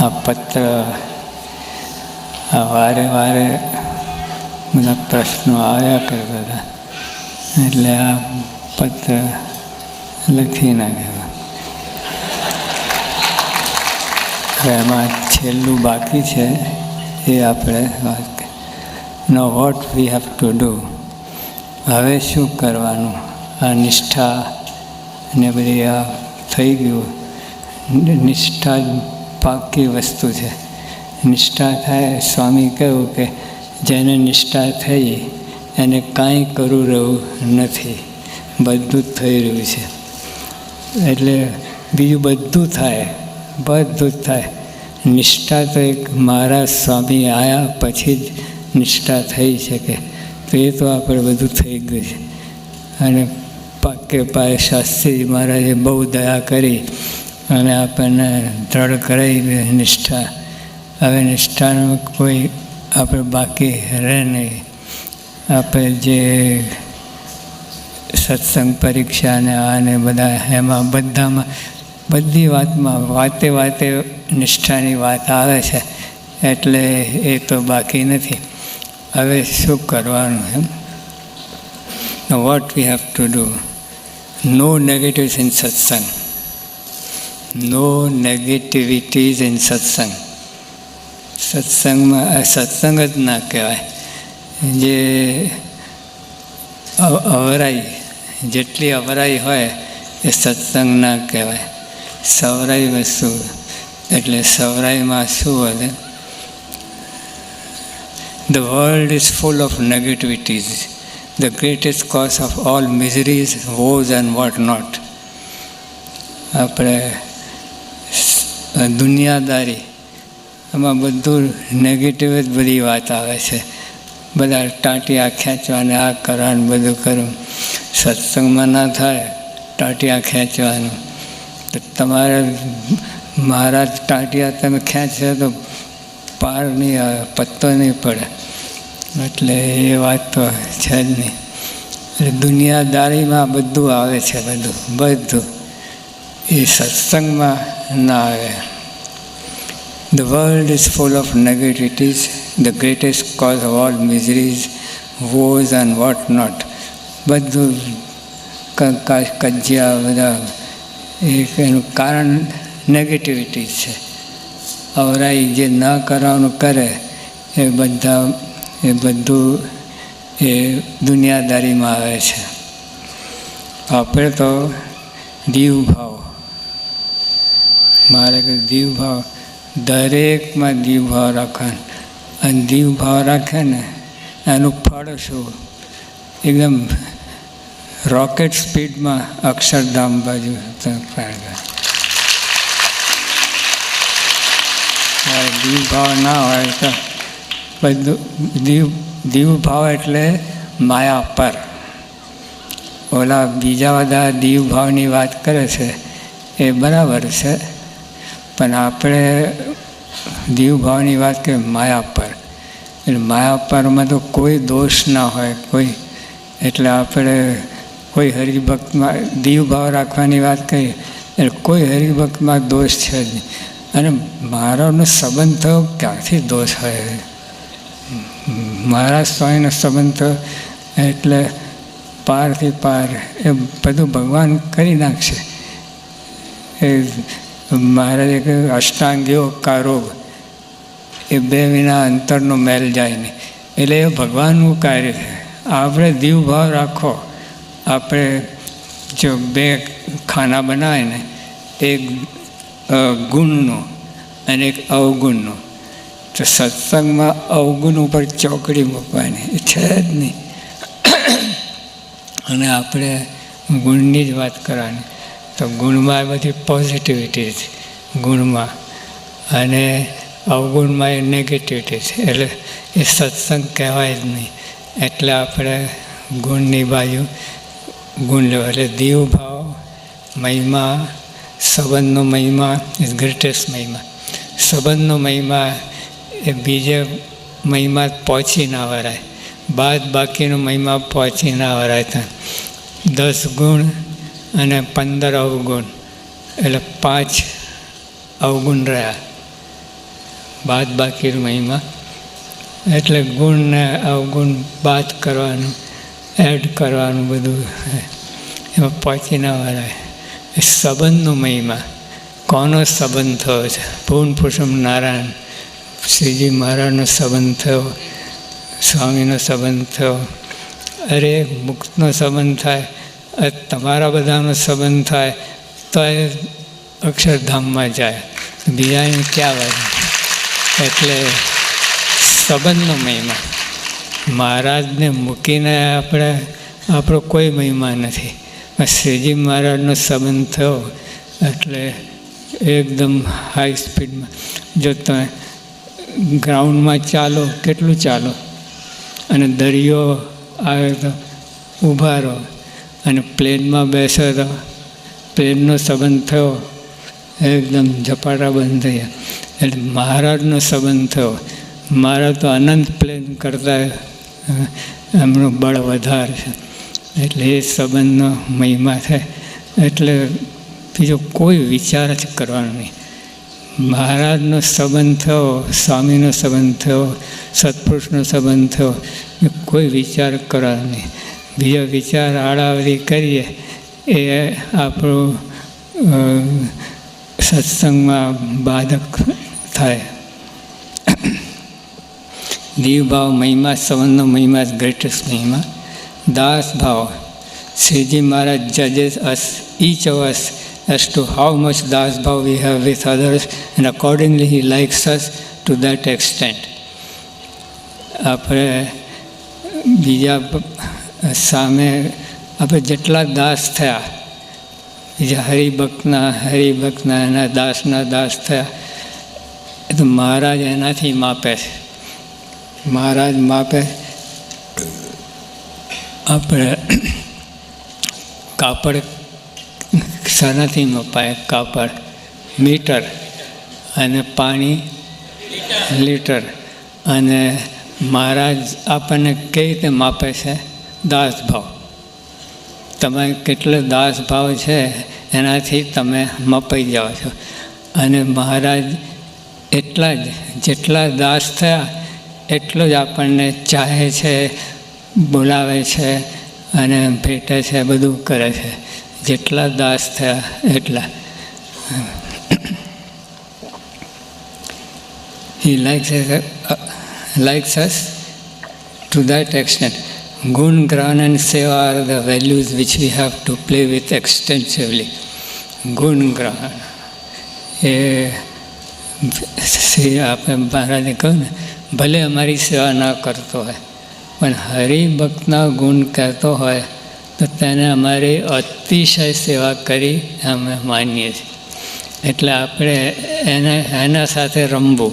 આ પત્ર આ વારે વારે બધા પ્રશ્નો આવ્યા કરતા હતા એટલે આ પત્ર લખી નાખ્યો એમાં છેલ્લું બાકી છે એ આપણે વાત નો what we have to do હવે શું કરવાનું આ નિષ્ઠા ને બધી આ થઈ ગયું નિષ્ઠા પાકી વસ્તુ છે. નિષ્ઠા થાય, સ્વામી કહ્યું કે જેને નિષ્ઠા થઈ, એને કાંઈ કરવું રહ્યું નથી. બધું જ થઈ રહ્યું છે. એટલે બીજું બધું થાય, બધું જ થાય. નિષ્ઠા તો એક મારા સ્વામી આવ્યા પછી જ નિષ્ઠા થઈ શકે. તો એ તો આપણે બધું થઈ ગયું છે. અને પાકે પાયે શાસ્ત્રી મહારાજે બહુ દયા કરી. અને આપણને દ્રઢ કરાવી નિષ્ઠા. હવે નિષ્ઠાનું કોઈ આપણે બાકી રહે નહીં. આપણે જે સત્સંગ પરીક્ષા ને આ ને બધા, એમાં બધામાં, બધી વાતમાં વાતે વાતે નિષ્ઠાની વાત આવે છે. એટલે એ તો બાકી નથી. હવે શું કરવાનું એમ? What we have to do no negatives in satsang no negativities in સત્સંગ સત્સંગમાં આ સત્સંગ જ ના કહેવાય જે અવરાઈ જેટલી અવરાઈ હોય એ સત્સંગ ના કહેવાય સવરાઈ વસ્તુ એટલે સવરાઈમાં શું વધે The world is full of negativities, the greatest cause of all miseries, woes, and what not. આપણે દુનિયાદારી. એમાં બધું નેગેટિવ જ બધી વાત આવે છે. બધા ટાંટિયા ખેંચવાને, આ કરવાનું, બધું કરવું સત્સંગમાં ના થાય, ટાંટિયા ખેંચવાનું. તો તમારે મારા ટાંટિયા તમે ખેંચશો તો પાર નહીં આવે, પત્તો નહીં પડે. એટલે એ વાત તો છે જ નહીં. એટલે દુનિયાદારીમાં બધું આવે છે બધું બધું. એ સત્સંગમાં ના આવે The world is full of negativities, the greatest cause of all miseries, woes and what not. બધું કજિયા બધા એનું કારણ નેગેટિવિટી છે અવરાઈ જે ન કરવાનું કરે એ બધા એ બધું એ દુનિયાદારીમાં આવે છે આપણે તો દીવ ભાવ મારે કે દીવ ભાવ દરેકમાં દીવ ભાવ રાખવાનો. અને દીવ ભાવ રાખે ને એનું ફળ શું? એકદમ રોકેટ સ્પીડમાં અક્ષરધામ બાજુ દીવ ભાવ ના હોય તો બધું, દીવ દીવ ભાવ એટલે માયા પર. ઓલા બીજા બધા દીવ ભાવની વાત કરે છે, એ બરાબર છે. પણ આપણે દીવ ભાવની વાત કરીએ માયા પર એટલે માયા પરમાં તો કોઈ દોષ ના હોય, કોઈ એટલે આપણે કોઈ હરિભક્તમાં દીવભાવ રાખવાની વાત કરીએ, એટલે કોઈ હરિભક્તમાં દોષ છે જ નહીં. અને મારાનો સંબંધ થયો ક્યાંથી દોષ હોય? મારા સ્વામીનો સંબંધ થયો એટલે પારથી પાર એ બધું ભગવાન કરી નાખશે. એ મહારાજે કહ્યું અષ્ટાંગીઓ કારોગ. એ બે વિના અંતરનો મેલ જાય નહીં. એટલે એ ભગવાનનું કાર્ય છે. આપણે દીવ ભાવ રાખો. આપણે જો બે ખાના બનાવે ને, એક ગુણનું અને એક અવગુણનું. તો સત્સંગમાં અવગુણ ઉપર ચોકડી મૂકવાની. એ છે જ નહીં. અને આપણે ગુણની જ વાત કરવાની. તો ગુણમાં બધી પોઝિટિવિટી છે, ગુણમાં. અને અવગુણમાં એ નેગેટિવિટી છે, એટલે એ સત્સંગ કહેવાય જ નહીં. એટલે આપણે ગુણની બાજુ ગુણ લેવા. એટલે દીવ ભાવ, મહિમા, સંબંધનો મહિમા ઇઝ ગ્રેટેસ્ટ મહિમા. સંબંધનો મહિમા એ બીજે મહિમા પહોંચી ના વરાય બાદ બાકીનો મહિમા પહોંચી ના વરાય ત્યાં. દસ ગુણ અને પંદર અવગુણ, એટલે પાંચ અવગુણ રહ્યા. બાદ બાકી મહિમા. એટલે ગુણને અવગુણ બાદ કરવાનું એડ કરવાનું બધું એમાં પહોંચી ના વળાય. એ સંબંધનો મહિમા. કોનો સંબંધ થયો છે? પૂર્ણ પુરુષમ નારાયણ, શ્રીજી મહારાજનો સંબંધ થયો, સ્વામીનો સંબંધ થયો. અરે મુક્તનો સંબંધ થાય. તમારા બધાનો સંબંધ થાય તો એ અક્ષરધામમાં જાય. બીજાને ક્યાં વાગે એટલે સંબંધનો મહિમા. મહારાજને મૂકીને આપણે, આપણો કોઈ મહિમા નથી. શ્રીજી મહારાજનો સંબંધ થયો, એટલે એકદમ હાઈ સ્પીડમાં જો તમે ગ્રાઉન્ડમાં ચાલો, કેટલું ચાલો? અને દરિયો આવે તો ઊભા રહો. અને પ્લેનમાં બેસો તો પ્લેનનો સંબંધ થયો. એકદમ ઝપાટા બંધ થઈ ગયા એટલે મહારાજનો સંબંધ થયો. મારા તો અનંત પ્લેન કરતાં એમનું બળ વધારે છે. એટલે એ સંબંધનો મહિમા છે. એટલે બીજો કોઈ વિચાર જ કરવાનો નહીં. મહારાજનો સંબંધ થયો, સ્વામીનો સંબંધ થયો, સત્પુરુષનો સંબંધ થયો. કોઈ વિચાર કરવાનો નહીં. બીજો વિચાર આડાવડી કરીએ એ આપણું સત્સંગમાં બાધક થાય દીવ ભાવ મહિમા સંબંધનો મહિમા જ ગ્રેટેસ્ટ મહિમા દાસ ભાવ શ્રીજી મહારાજ જજેસ અસ each of us as to how much das bhav we have with others and accordingly he likes us to that extent આપણે બીજા સામે આપણે જેટલા દાસ થયા બીજા હરિભક્તના હરિભક્તના, એના દાસના દાસ થયા, એ તો મહારાજ એનાથી માપે છે. મહારાજ માપે, આપણે કાપડ શાનાથી મપાય, કાપડ, મીટર અને પાણી લીટર. અને મહારાજ આપણને કઈ રીતે માપે છે? દાસ ભાવ તમે કેટલો દાસ ભાવ છે એનાથી તમે મપાઈ જાઓ છો. અને મહારાજ એટલા જ જેટલા દાસ થયા એટલો જ આપણને ચાહે છે બોલાવે છે અને ભેટે છે બધું કરે છે. જેટલા દાસ થયા એટલા. He likes us, uh, likes us to that gun gran and seva are the values which we have to play with extensively. ગુણ ગ્રહણ એ આપણે મહારાજે કહ્યું ને ભલે અમારી સેવા ના કરતો હોય પણ હરિભક્તના ગુણ કહેતો હોય તો તેને અમારી અતિશય સેવા કરી અમે માનીએ છીએ એટલે આપણે એને એના સાથે રમવું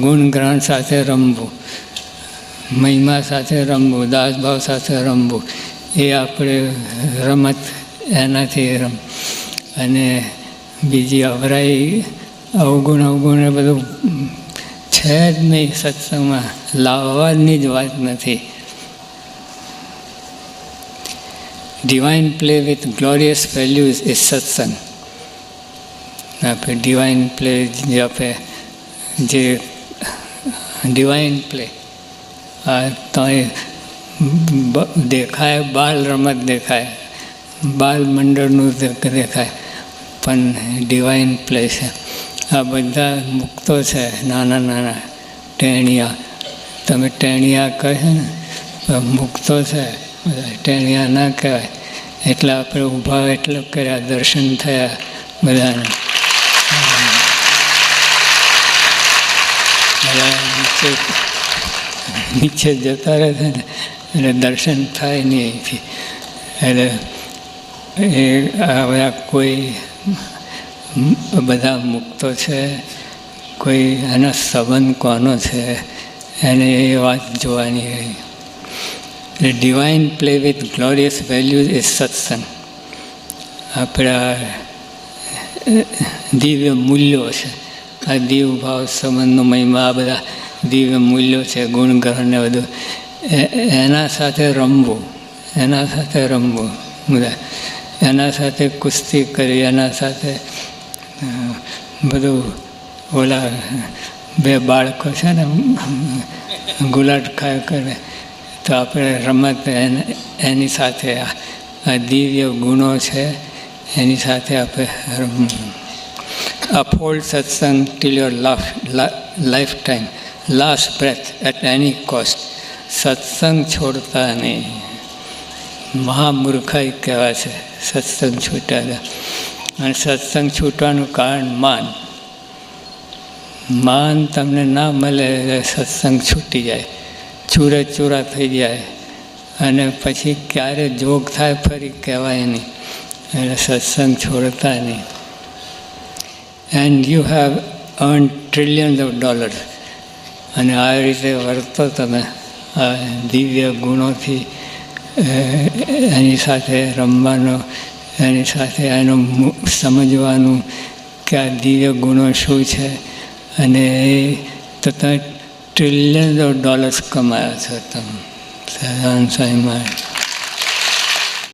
ગુણ ગ્રહણ સાથે રમવું મહિમા સાથે રમવું, દાસભાવ સાથે રમવું, એ આપણે રમત એનાથી રમ. અને બીજી અવરાઈ અવગુણ અવગુણ એ બધું છે જ નહીં સત્સંગમાં, લાવવાની જ વાત નથી. Divine play with glorious values is satsang. આપણે ડિવાઇન પ્લે જે આપણે જે ડિવાઇન પ્લે આ તો દેખાય, બાલ રમત દેખાય. બાલ મંડળનું દેખાય. પણ ડિવાઇન પ્લે છે. આ બધા મુક્તો છે, નાના નાના ટેણિયા. તમે ટેણિયા કહે ને મુક્તો છે, બધા ટેણિયા ના કહેવાય. એટલે આપણે ઊભા એટલે કર્યા, દર્શન થયા બધાને. નીચે નીચે જતા રહે છે ને એટલે દર્શન થાય નહીં અહીંથી. એટલે એ આ કોઈ બધા મુક્તો છે, કોઈ એનો સંબંધ કોનો છે, એને એ વાત જોવાની રહી એટલે divine play with glorious values is satsang આપણા દિવ્ય મૂલ્યો છે. આ દીવ ભાવ સંબંધનો મહિમા, આ બધા દિવ્ય મૂલ્યો છે ગુણગ્રહણ ને બધું. એના સાથે રમવું, એના સાથે રમવું, બધા. એના સાથે કુસ્તી કરી, એના સાથે બધું ઓલા બે બાળકો છે ને, ગુલાટ ખાય કરે. તો આપણે રમત એને સાથે આ દિવ્ય ગુણો છે, એની સાથે આપણે રમ- uphold satsang till your life, lifetime, last breath at any cost. સત્સંગ છોડતા નહીં મહામૂર્ખાઈ કહેવાય છે સત્સંગ છૂટ્યા અને સત્સંગ છૂટવાનું કારણ માન માન તમને ના મળે સત્સંગ છૂટી જાય ચૂરે ચૂરા થઈ જાય અને પછી ક્યારે જોગ થાય ફરી કહેવાય નહીં એટલે સત્સંગ છોડતા નહીં and you have earn trillions of dollar અને આ રીતે વર્તો તમે, આ દિવ્ય ગુણોથી એની સાથે રમવાનો, એની સાથે એનું સમજવાનું કે આ દિવ્ય ગુણો શું છે. અને એ તો તમે ટ્રિલિયન્સ ઓફ ડોલર્સ કમાયા છો તમે. સહજાન સ્વામી